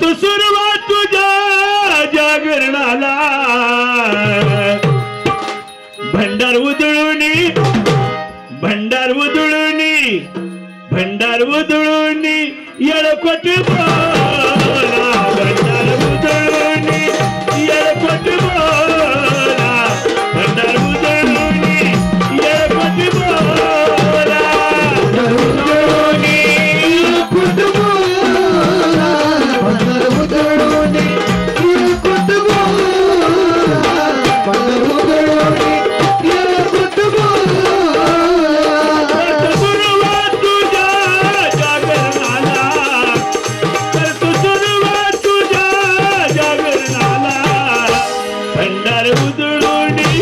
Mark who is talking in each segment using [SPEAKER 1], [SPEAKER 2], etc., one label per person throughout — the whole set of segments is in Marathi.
[SPEAKER 1] तू सुरुवात तुझ्या जागरणाला. भंडार उधळून भंडार उधळून भंडार उधळून येळ कोटी बोला. ભંડાર ઉદળોની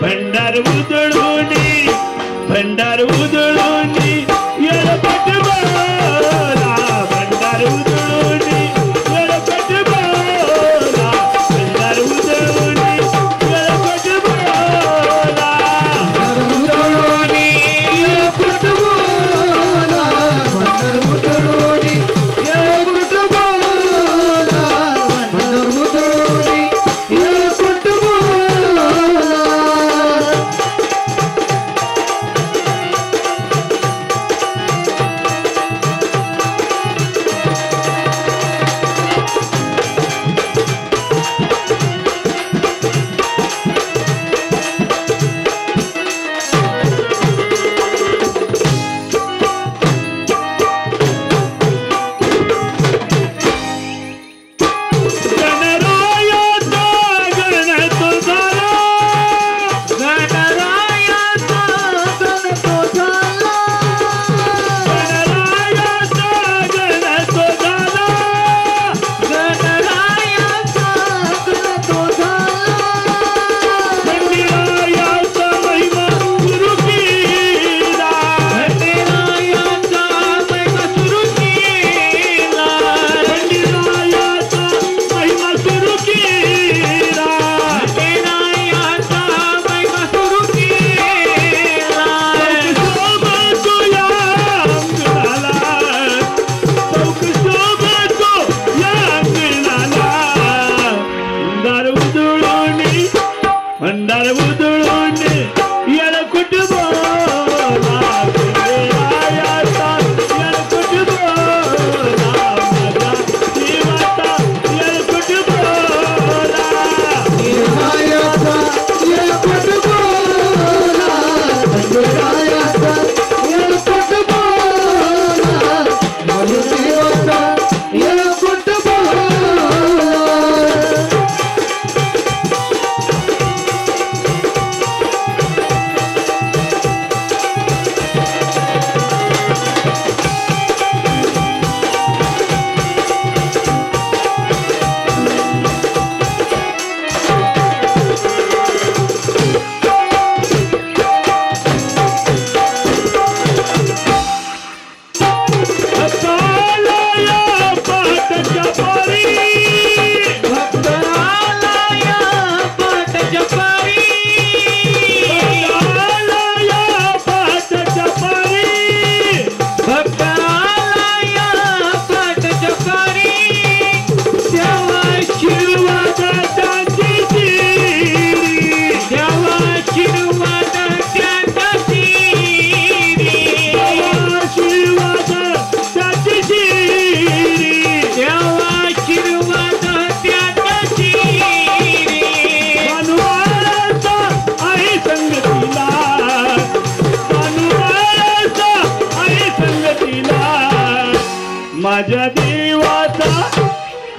[SPEAKER 1] ભંડાર ઉદળોની ભંડાર ઉદળોની And that I would do one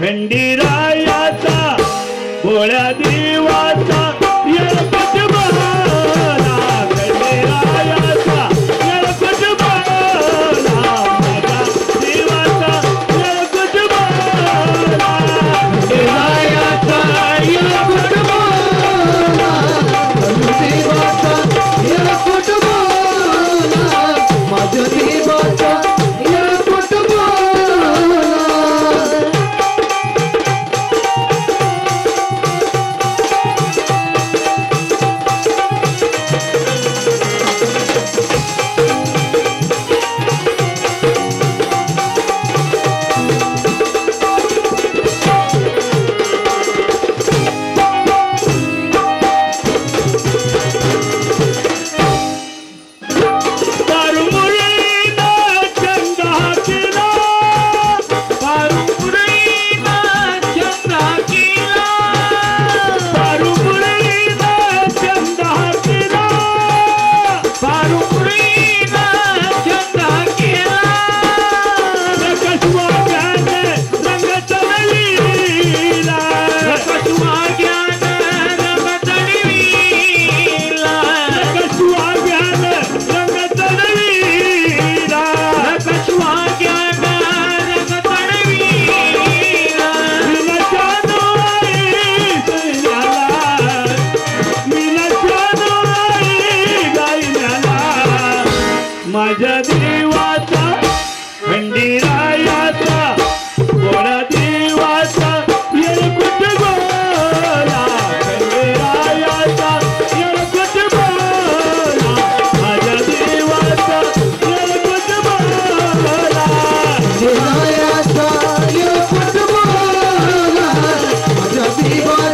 [SPEAKER 1] खंडीरायाचा भोळ्या दिवाचा